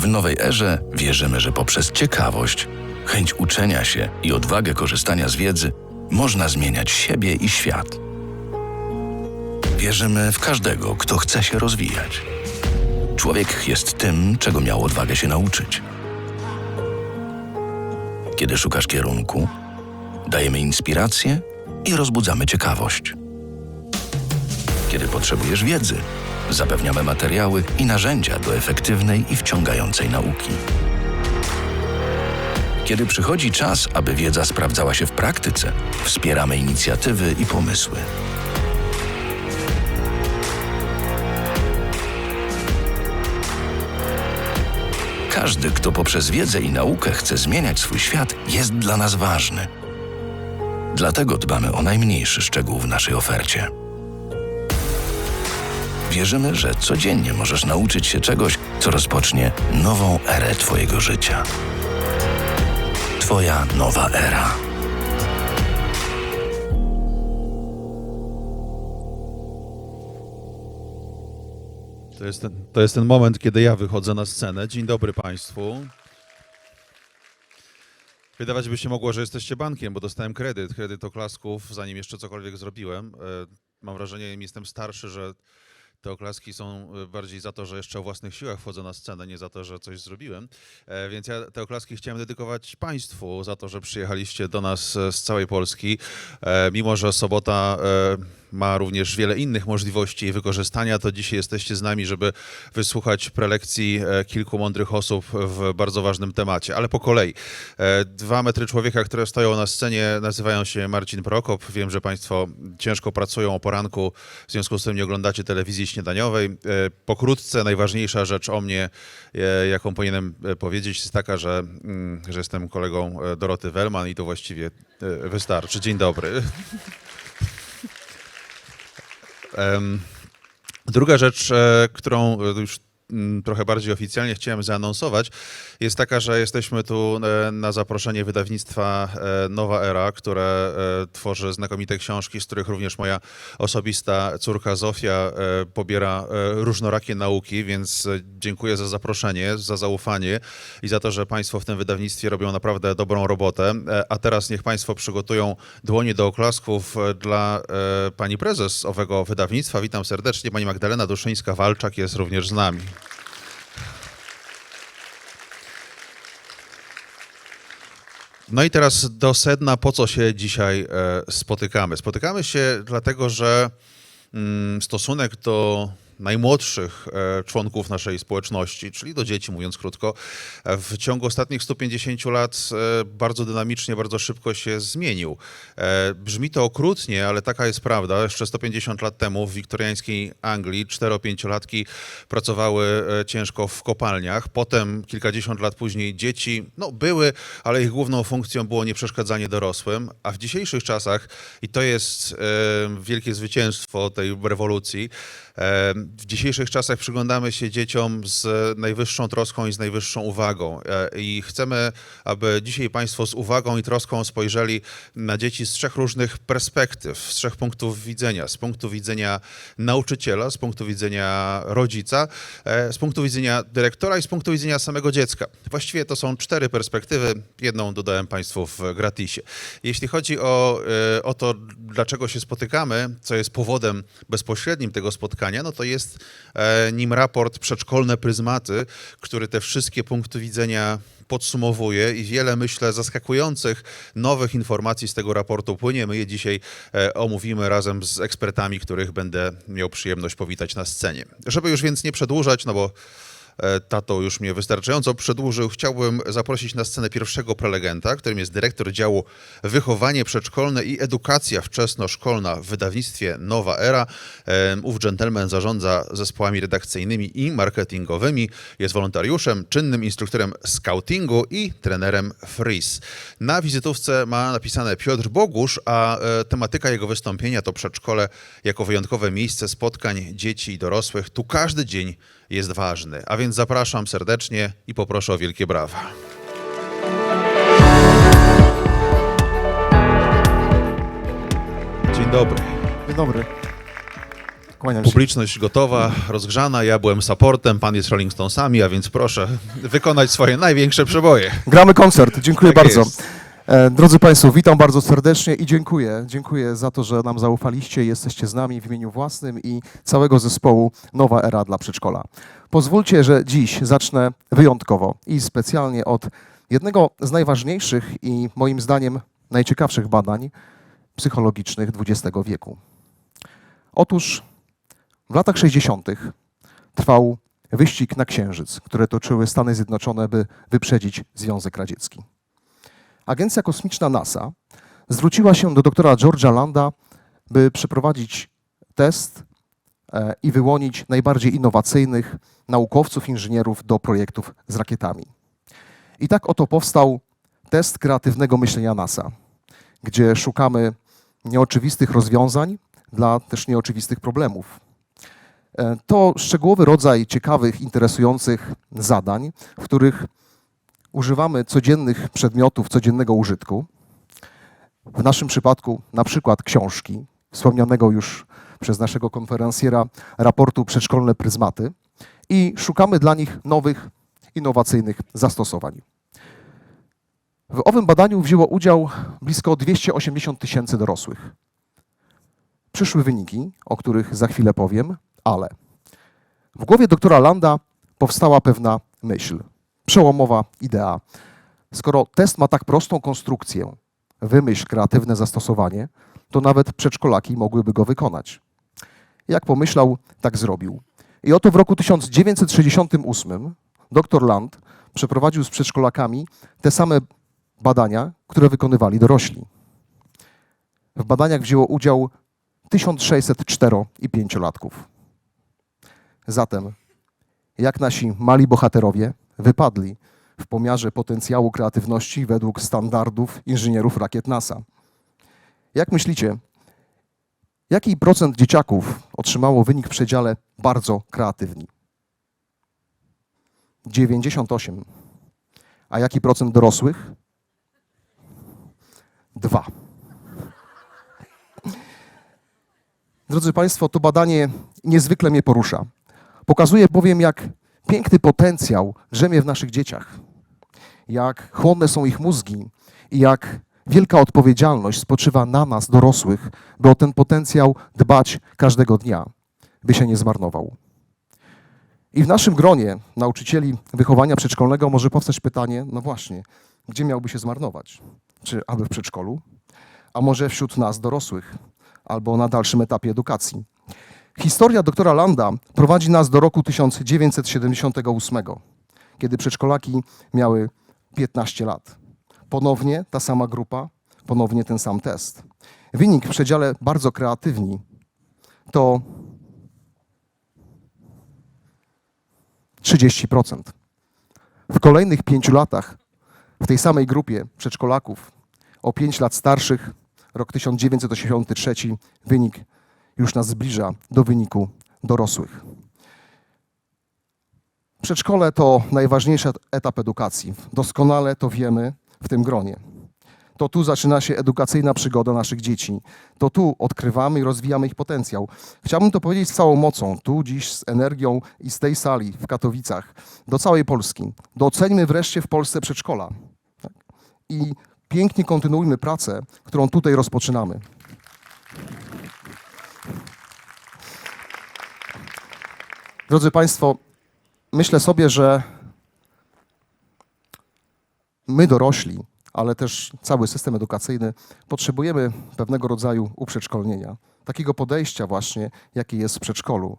W nowej erze wierzymy, że poprzez ciekawość, chęć uczenia się i odwagę korzystania z wiedzy można zmieniać siebie i świat. Wierzymy w każdego, kto chce się rozwijać. Człowiek jest tym, czego miał odwagę się nauczyć. Kiedy szukasz kierunku, dajemy inspirację i rozbudzamy ciekawość. Kiedy potrzebujesz wiedzy, zapewniamy materiały i narzędzia do efektywnej i wciągającej nauki. Kiedy przychodzi czas, aby wiedza sprawdzała się w praktyce, wspieramy inicjatywy i pomysły. Każdy, kto poprzez wiedzę i naukę chce zmieniać swój świat, jest dla nas ważny. Dlatego dbamy o najmniejszy szczegół w naszej ofercie. Wierzymy, że codziennie możesz nauczyć się czegoś, co rozpocznie nową erę Twojego życia. Twoja nowa era. To jest, ten, to jest ten moment, kiedy ja wychodzę na scenę. Dzień dobry Państwu. Wydawać by się mogło, że jesteście bankiem, bo dostałem kredyt, kredyt oklasków, zanim jeszcze cokolwiek zrobiłem. E, Mam wrażenie, im jestem starszy, że te oklaski są e, bardziej za to, że jeszcze o własnych siłach wchodzę na scenę, nie za to, że coś zrobiłem. E, Więc ja te oklaski chciałem dedykować Państwu za to, że przyjechaliście do nas e, z całej Polski. Mimo, że sobota ma również wiele innych możliwości jej wykorzystania, to dzisiaj jesteście z nami, żeby wysłuchać prelekcji kilku mądrych osób w bardzo ważnym temacie. Ale po kolei. Dwa metry człowieka, które stoją na scenie, nazywają się Marcin Prokop. Wiem, że Państwo ciężko pracują o poranku, w związku z tym nie oglądacie telewizji śniadaniowej. E, Pokrótce, najważniejsza rzecz o mnie, e, jaką powinienem e, powiedzieć, jest taka, że, mm, że jestem kolegą Doroty Wellman i to właściwie wystarczy. Dzień dobry. Druga rzecz, którą już trochę bardziej oficjalnie chciałem zaanonsować, jest taka, że jesteśmy tu e, na zaproszenie wydawnictwa e, Nowa Era, które e, tworzy znakomite książki, z których również moja osobista córka Zofia pobiera różnorakie nauki, więc dziękuję za zaproszenie, za zaufanie i za to, że Państwo w tym wydawnictwie robią naprawdę dobrą robotę. A teraz niech Państwo przygotują dłonie do oklasków dla pani prezes owego wydawnictwa. Witam serdecznie. Pani Magdalena Duszyńska-Walczak jest również z nami. No i teraz do sedna, po co się dzisiaj e, spotykamy. Spotykamy się dlatego, że mm, stosunek do najmłodszych e, członków naszej społeczności, czyli do dzieci, mówiąc krótko, w ciągu ostatnich 150 lat e, bardzo dynamicznie, bardzo szybko się zmienił. E, Brzmi to okrutnie, ale taka jest prawda. Jeszcze 150 lat temu w wiktoriańskiej Anglii 4-5-latki pracowały ciężko w kopalniach. Potem, kilkadziesiąt lat później, dzieci no, były, ale ich główną funkcją było nieprzeszkadzanie dorosłym. A w dzisiejszych czasach, i to jest wielkie zwycięstwo tej rewolucji, w dzisiejszych czasach przyglądamy się dzieciom z najwyższą troską i z najwyższą uwagą. E, I chcemy, aby dzisiaj Państwo z uwagą i troską spojrzeli na dzieci z trzech różnych perspektyw, z trzech punktów widzenia. Z punktu widzenia nauczyciela, z punktu widzenia rodzica, e, z punktu widzenia dyrektora i z punktu widzenia samego dziecka. Właściwie to są cztery perspektywy. Jedną dodałem Państwu w gratisie. Jeśli chodzi o, e, o to, dlaczego się spotykamy, co jest powodem bezpośrednim tego spotkania, no to jest e, nim raport Przedszkolne Pryzmaty, który te wszystkie punkty widzenia podsumowuje i wiele, myślę, zaskakujących nowych informacji z tego raportu płynie. My je dzisiaj e, omówimy razem z ekspertami, których będę miał przyjemność powitać na scenie. Żeby już więc nie przedłużać, no bo tato już mnie wystarczająco przedłużył, chciałbym zaprosić na scenę pierwszego prelegenta, którym jest dyrektor działu Wychowanie Przedszkolne i Edukacja Wczesnoszkolna w wydawnictwie Nowa Era. E, Ów dżentelmen zarządza zespołami redakcyjnymi i marketingowymi, jest wolontariuszem, czynnym instruktorem scoutingu i trenerem freeze. Na wizytówce ma napisane Piotr Bogusz, a e, tematyka jego wystąpienia to przedszkole jako wyjątkowe miejsce spotkań dzieci i dorosłych. Tu każdy dzień jest ważny. A więc zapraszam serdecznie i poproszę o wielkie brawa. Dzień dobry. Dzień dobry. Kłaniam się. Publiczność gotowa, rozgrzana, ja byłem supportem, pan jest Rolling Stonesami, a więc proszę wykonać swoje największe przeboje. Gramy koncert. Dziękuję Tak bardzo. jest. E, Drodzy Państwo, witam bardzo serdecznie i dziękuję. Dziękuję za to, że nam zaufaliście, jesteście z nami w imieniu własnym i całego zespołu Nowa Era dla Przedszkola. Pozwólcie, że dziś zacznę wyjątkowo i specjalnie od jednego z najważniejszych i moim zdaniem najciekawszych badań psychologicznych XX wieku. Otóż w latach 60. trwał wyścig na Księżyc, które toczyły Stany Zjednoczone, by wyprzedzić Związek Radziecki. Agencja kosmiczna NASA zwróciła się do doktora George'a Landa, by przeprowadzić test e, i wyłonić najbardziej innowacyjnych naukowców, inżynierów do projektów z rakietami. I tak oto powstał test kreatywnego myślenia NASA, gdzie szukamy nieoczywistych rozwiązań dla też nieoczywistych problemów. E, To szczegółowy rodzaj ciekawych, interesujących zadań, w których używamy codziennych przedmiotów codziennego użytku. W naszym przypadku na przykład książki, wspomnianego już przez naszego konferencjera raportu Przedszkolne Pryzmaty i szukamy dla nich nowych, innowacyjnych zastosowań. W owym badaniu wzięło udział blisko 280 tysięcy dorosłych. Przyszły wyniki, o których za chwilę powiem, ale w głowie doktora Landa powstała pewna myśl, przełomowa idea. Skoro test ma tak prostą konstrukcję, wymyśl kreatywne zastosowanie, to nawet przedszkolaki mogłyby go wykonać. Jak pomyślał, tak zrobił. I oto w roku 1968 dr Land przeprowadził z przedszkolakami te same badania, które wykonywali dorośli. W badaniach wzięło udział 1604 i 5-latków. Zatem, jak nasi mali bohaterowie wypadli w pomiarze potencjału kreatywności według standardów inżynierów rakiet NASA? Jak myślicie, jaki procent dzieciaków otrzymało wynik w przedziale bardzo kreatywni? 98. A jaki procent dorosłych? Dwa. Drodzy Państwo, to badanie niezwykle mnie porusza. Pokazuje bowiem, jak piękny potencjał drzemie w naszych dzieciach, jak chłonne są ich mózgi i jak wielka odpowiedzialność spoczywa na nas, dorosłych, by o ten potencjał dbać każdego dnia, by się nie zmarnował. I w naszym gronie nauczycieli wychowania przedszkolnego może powstać pytanie, no właśnie, gdzie miałby się zmarnować? Czy aby w przedszkolu? A może wśród nas, dorosłych, albo na dalszym etapie edukacji? Historia doktora Landa prowadzi nas do roku 1978, kiedy przedszkolaki miały 15 lat. Ponownie ta sama grupa, ponownie ten sam test. Wynik w przedziale bardzo kreatywni to 30%. W kolejnych pięciu latach w tej samej grupie przedszkolaków o 5 lat starszych, rok 1983, wynik już nas zbliża do wyniku dorosłych. Przedszkole to najważniejszy etap edukacji. Doskonale to wiemy w tym gronie. To tu zaczyna się edukacyjna przygoda naszych dzieci. To tu odkrywamy i rozwijamy ich potencjał. Chciałbym to powiedzieć z całą mocą, tu dziś z energią i z tej sali w Katowicach, do całej Polski. Doceńmy wreszcie w Polsce przedszkola. Tak? I pięknie kontynuujmy pracę, którą tutaj rozpoczynamy. Drodzy Państwo, myślę sobie, że my dorośli, ale też cały system edukacyjny potrzebujemy pewnego rodzaju uprzedszkolnienia. Takiego podejścia właśnie, jakie jest w przedszkolu.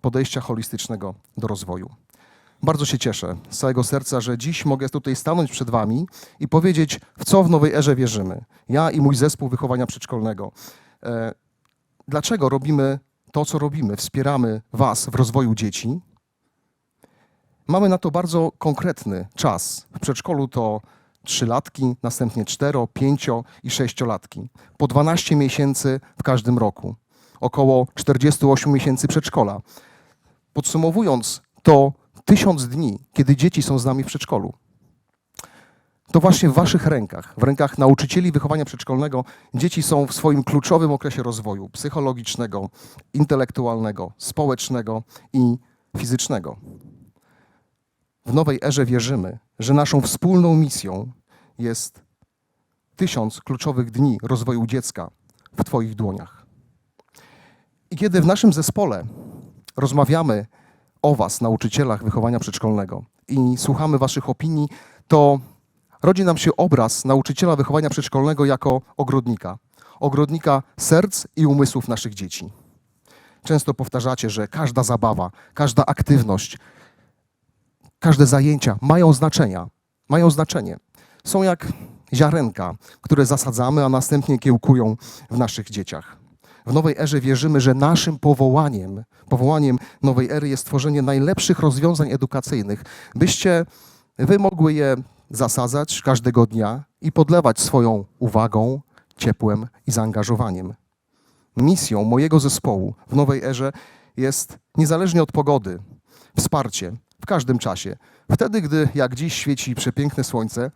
Podejścia holistycznego do rozwoju. Bardzo się cieszę z całego serca, że dziś mogę tutaj stanąć przed Wami i powiedzieć, w co w nowej erze wierzymy. Ja i mój zespół wychowania przedszkolnego. E, Dlaczego robimy to, co robimy? Wspieramy Was w rozwoju dzieci. Mamy na to bardzo konkretny czas. W przedszkolu to trzylatki, następnie cztero, pięcio i sześciolatki. Po 12 miesięcy w każdym roku. Około 48 miesięcy przedszkola. Podsumowując, to tysiąc dni, kiedy dzieci są z nami w przedszkolu. To właśnie w Waszych rękach, w rękach nauczycieli wychowania przedszkolnego, dzieci są w swoim kluczowym okresie rozwoju psychologicznego, intelektualnego, społecznego i fizycznego. W nowej erze wierzymy, że naszą wspólną misją jest tysiąc kluczowych dni rozwoju dziecka w Twoich dłoniach. I kiedy w naszym zespole rozmawiamy o Was, nauczycielach wychowania przedszkolnego, i słuchamy Waszych opinii, to rodzi nam się obraz nauczyciela wychowania przedszkolnego jako ogrodnika. Ogrodnika serc i umysłów naszych dzieci. Często powtarzacie, że każda zabawa, każda aktywność, każde zajęcia mają znaczenia. Mają znaczenie. Są jak ziarenka, które zasadzamy, a następnie kiełkują w naszych dzieciach. W nowej erze wierzymy, że naszym powołaniem, powołaniem nowej ery jest tworzenie najlepszych rozwiązań edukacyjnych, byście wy mogły je zasadzać każdego dnia i podlewać swoją uwagą, ciepłem i zaangażowaniem. Misją mojego zespołu w nowej erze jest, niezależnie od pogody, wsparcie w każdym czasie. Wtedy, gdy jak dziś świeci przepiękne słońce,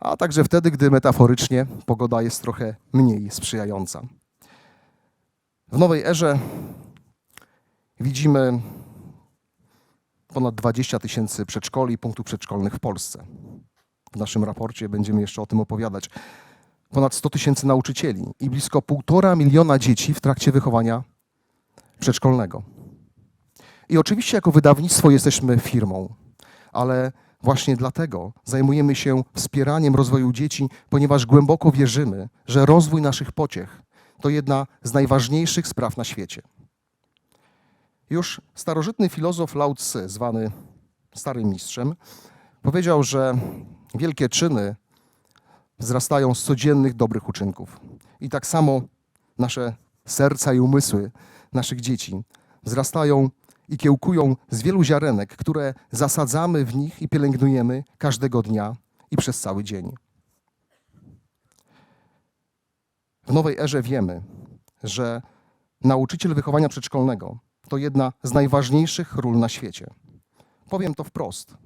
a także wtedy, gdy metaforycznie pogoda jest trochę mniej sprzyjająca. W nowej erze widzimy ponad 20 tysięcy przedszkoli i punktów przedszkolnych w Polsce. W naszym raporcie będziemy jeszcze o tym opowiadać. Ponad 100 tysięcy nauczycieli i blisko 1,5 miliona dzieci w trakcie wychowania przedszkolnego. I oczywiście jako wydawnictwo jesteśmy firmą, ale właśnie dlatego zajmujemy się wspieraniem rozwoju dzieci, ponieważ głęboko wierzymy, że rozwój naszych pociech to jedna z najważniejszych spraw na świecie. Już starożytny filozof Lao Tse, zwany Starym Mistrzem, powiedział, że wielkie czyny wzrastają z codziennych dobrych uczynków. I tak samo nasze serca i umysły naszych dzieci wzrastają i kiełkują z wielu ziarenek, które zasadzamy w nich i pielęgnujemy każdego dnia i przez cały dzień. W nowej erze wiemy, że nauczyciel wychowania przedszkolnego to jedna z najważniejszych ról na świecie. Powiem to wprost.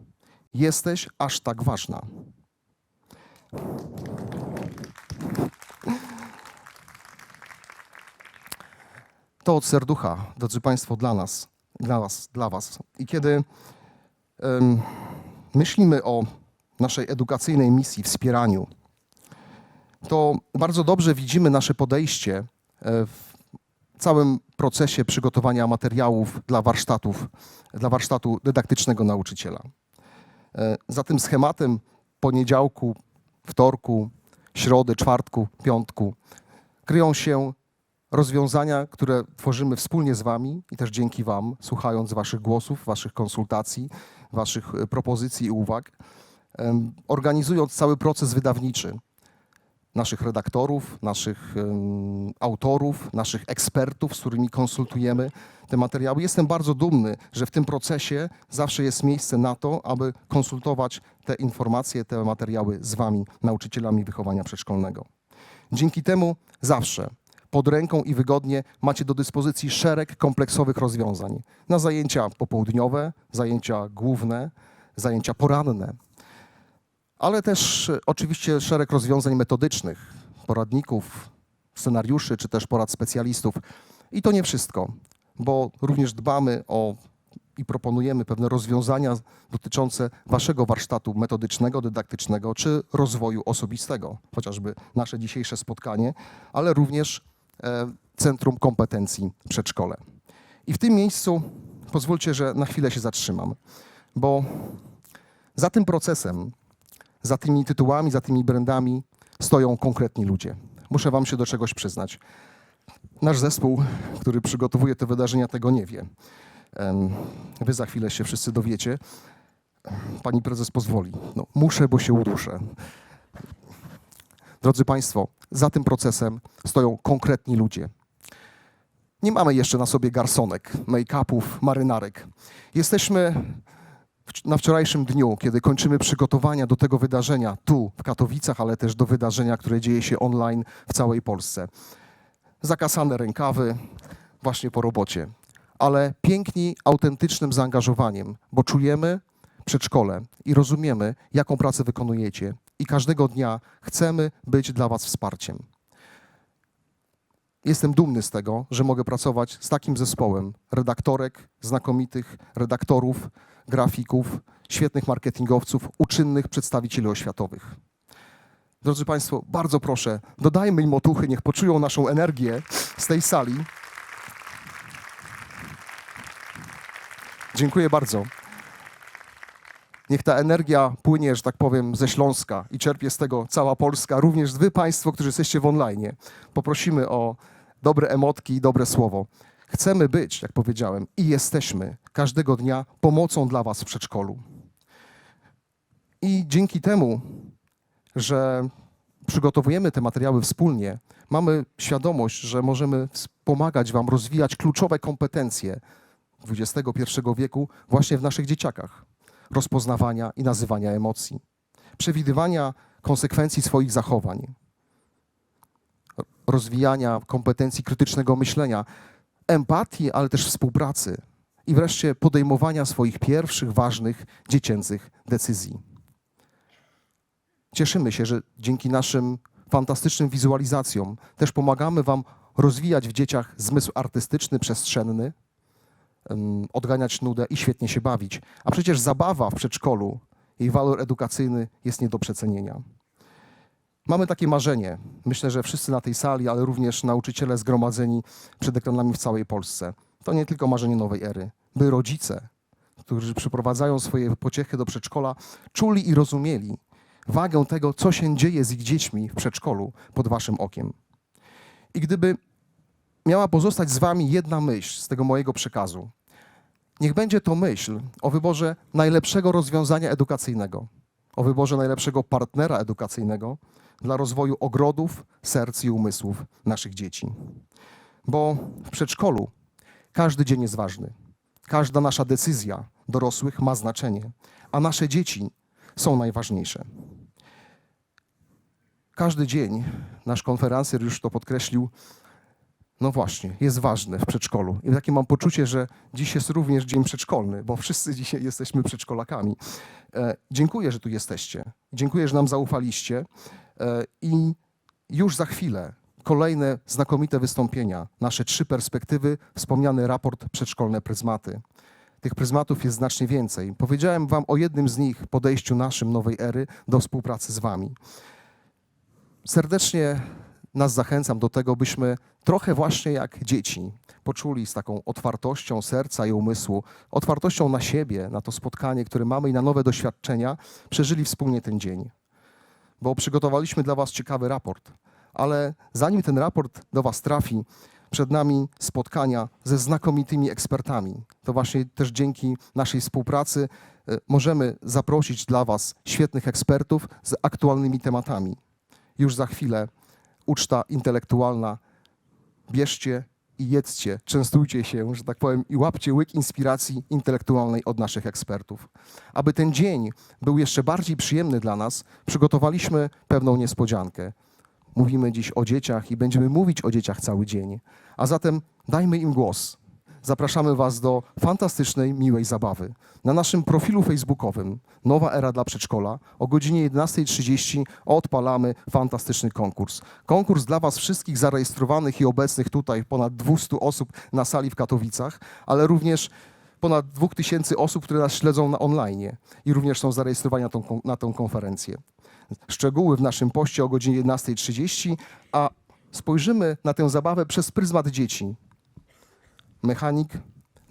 Jesteś aż tak ważna. To od serducha, drodzy Państwo, dla nas, dla Was, dla Was. I kiedy myślimy o naszej edukacyjnej misji, wspieraniu, to bardzo dobrze widzimy nasze podejście e, w całym procesie przygotowania materiałów dla warsztatów, dla warsztatu dydaktycznego nauczyciela. E, Za tym schematem poniedziałku, wtorku, środy, czwartku, piątku kryją się rozwiązania, które tworzymy wspólnie z Wami i też dzięki Wam, słuchając Waszych głosów, Waszych konsultacji, Waszych e, propozycji i uwag, organizując cały proces wydawniczy naszych redaktorów, naszych autorów, naszych ekspertów, z którymi konsultujemy te materiały. Jestem bardzo dumny, że w tym procesie zawsze jest miejsce na to, aby konsultować te informacje, te materiały z Wami, nauczycielami wychowania przedszkolnego. Dzięki temu zawsze pod ręką i wygodnie macie do dyspozycji szereg kompleksowych rozwiązań na zajęcia popołudniowe, zajęcia główne, zajęcia poranne, ale też e, oczywiście szereg rozwiązań metodycznych, poradników, scenariuszy czy też porad specjalistów. I to nie wszystko, bo również dbamy o i proponujemy pewne rozwiązania dotyczące Waszego warsztatu metodycznego, dydaktycznego czy rozwoju osobistego, chociażby nasze dzisiejsze spotkanie, ale również e, Centrum Kompetencji Przedszkole. I w tym miejscu pozwólcie, że na chwilę się zatrzymam, bo za tym procesem, za tymi tytułami, za tymi brandami stoją konkretni ludzie. Muszę Wam się do czegoś przyznać. Nasz zespół, który przygotowuje te wydarzenia, tego nie wie. Wy za chwilę się wszyscy dowiecie. Pani prezes pozwoli. No, muszę, bo się uduszę. Drodzy Państwo, za tym procesem stoją konkretni ludzie. Nie mamy jeszcze na sobie garsonek, make-upów, marynarek. Jesteśmy na wczorajszym dniu, kiedy kończymy przygotowania do tego wydarzenia tu w Katowicach, ale też do wydarzenia, które dzieje się online w całej Polsce. Zakasane rękawy, właśnie po robocie, ale piękni autentycznym zaangażowaniem, bo czujemy przedszkole i rozumiemy, jaką pracę wykonujecie i każdego dnia chcemy być dla Was wsparciem. Jestem dumny z tego, że mogę pracować z takim zespołem redaktorek, znakomitych redaktorów, grafików, świetnych marketingowców, uczynnych przedstawicieli oświatowych. Drodzy Państwo, bardzo proszę, dodajmy im otuchy, niech poczują naszą energię z tej sali. Dziękuję bardzo. Niech ta energia płynie, że tak powiem, ze Śląska i czerpie z tego cała Polska, również wy Państwo, którzy jesteście w online. Poprosimy o dobre emotki i dobre słowo. Chcemy być, jak powiedziałem, i jesteśmy każdego dnia pomocą dla Was w przedszkolu. I dzięki temu, że przygotowujemy te materiały wspólnie, mamy świadomość, że możemy pomagać Wam rozwijać kluczowe kompetencje XXI wieku właśnie w naszych dzieciakach rozpoznawania i nazywania emocji, przewidywania konsekwencji swoich zachowań, rozwijania kompetencji krytycznego myślenia, empatii, ale też współpracy i wreszcie podejmowania swoich pierwszych ważnych dziecięcych decyzji. Cieszymy się, że dzięki naszym fantastycznym wizualizacjom też pomagamy Wam rozwijać w dzieciach zmysł artystyczny, przestrzenny, odganiać nudę i świetnie się bawić. A przecież zabawa w przedszkolu, jej walor edukacyjny jest nie do przecenienia. Mamy takie marzenie, myślę, że wszyscy na tej sali, ale również nauczyciele zgromadzeni przed ekranami w całej Polsce. To nie tylko marzenie nowej ery, by rodzice, którzy przyprowadzają swoje pociechy do przedszkola, czuli i rozumieli wagę tego, co się dzieje z ich dziećmi w przedszkolu pod waszym okiem. I gdyby miała pozostać z wami jedna myśl z tego mojego przekazu. Niech będzie to myśl o wyborze najlepszego rozwiązania edukacyjnego, o wyborze najlepszego partnera edukacyjnego dla rozwoju ogrodów, serc i umysłów naszych dzieci. Bo w przedszkolu każdy dzień jest ważny. Każda nasza decyzja dorosłych ma znaczenie, a nasze dzieci są najważniejsze. Każdy dzień, nasz konferencjer już to podkreślił, no właśnie, jest ważny w przedszkolu. I takie mam poczucie, że dziś jest również dzień przedszkolny, bo wszyscy dzisiaj jesteśmy przedszkolakami. E, dziękuję, że tu jesteście. Dziękuję, że nam zaufaliście. E, I już za chwilę kolejne znakomite wystąpienia, nasze trzy perspektywy, wspomniany raport Przedszkolne Pryzmaty. Tych pryzmatów jest znacznie więcej. Powiedziałem Wam o jednym z nich, podejściu naszym nowej ery do współpracy z Wami serdecznie nas zachęcam do tego, byśmy trochę właśnie jak dzieci poczuli z taką otwartością serca i umysłu, otwartością na siebie, na to spotkanie, które mamy i na nowe doświadczenia, przeżyli wspólnie ten dzień. Bo przygotowaliśmy dla Was ciekawy raport, ale zanim ten raport do Was trafi, przed nami spotkania ze znakomitymi ekspertami. To właśnie też dzięki naszej współpracy e, możemy zaprosić dla Was świetnych ekspertów z aktualnymi tematami już za chwilę uczta intelektualna. Bierzcie i jedzcie, częstujcie się, że tak powiem, i łapcie łyk inspiracji intelektualnej od naszych ekspertów. Aby ten dzień był jeszcze bardziej przyjemny dla nas, przygotowaliśmy pewną niespodziankę. Mówimy dziś o dzieciach i będziemy mówić o dzieciach cały dzień. A zatem dajmy im głos. Zapraszamy Was do fantastycznej, miłej zabawy. Na naszym profilu facebookowym Nowa Era dla Przedszkola o godzinie 11.30 odpalamy fantastyczny konkurs. Konkurs dla Was wszystkich zarejestrowanych i obecnych tutaj, ponad 200 osób na sali w Katowicach, ale również ponad 2000 osób, które nas śledzą na online i również są zarejestrowani na tą, na tą konferencję. Szczegóły w naszym poście o godzinie 11.30, a spojrzymy na tę zabawę przez pryzmat dzieci mechanik,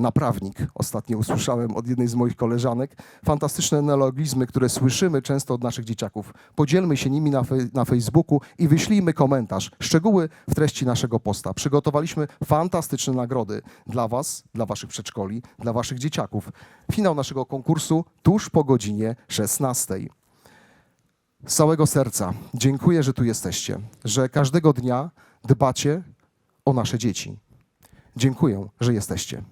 naprawnik. Ostatnio usłyszałem od jednej z moich koleżanek fantastyczne neologizmy, które słyszymy często od naszych dzieciaków. Podzielmy się nimi na, na Facebooku i wyślijmy komentarz. Szczegóły w treści naszego posta. Przygotowaliśmy fantastyczne nagrody dla Was, dla Waszych przedszkoli, dla Waszych dzieciaków. Finał naszego konkursu tuż po godzinie 16. Z całego serca dziękuję, że tu jesteście, że każdego dnia dbacie o nasze dzieci. Dziękuję, że jesteście.